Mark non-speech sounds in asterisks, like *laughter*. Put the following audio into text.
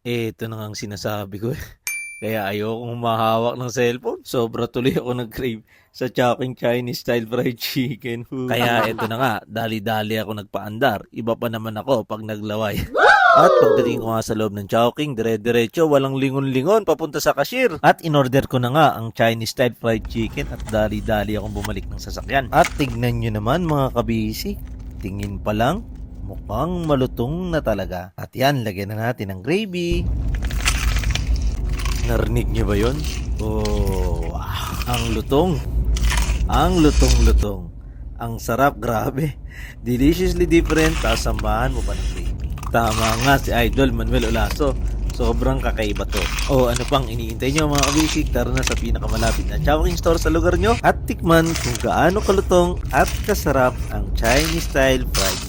Eh, ito na nga ang sinasabi ko eh. *laughs* Kaya ayokong humahawak ng cellphone. Sobra tuloy ako nag-crave sa Chowking Chinese style fried *laughs* chicken. Kaya *laughs* ito na nga, dali-dali ako nagpaandar. Iba pa naman ako pag naglaway. At pagdating ko nga sa loob ng Chowking, dire-diretso, walang lingon-lingon, papunta sa cashier. At in-order ko na nga ang Chinese style fried chicken at dali-dali akong bumalik ng sasakyan. At tignan nyo naman mga kabisi, tingin pa lang, mukhang malutong na talaga. At yan, lagyan na natin ng gravy. Narinig niyo ba yon? Oh, wow. Ang lutong. Ang lutong-lutong. Ang sarap, grabe. Deliciously different, tapos samahan mo pa ng gravy. Tama nga si Idol Manuel Olaso. Sobrang kakaiba to. O ano pang iniintay nyo mga kabisik, tara na sa pinakamalapit na Chowking store sa lugar nyo at tikman kung gaano kalutong at kasarap ang Chinese style fried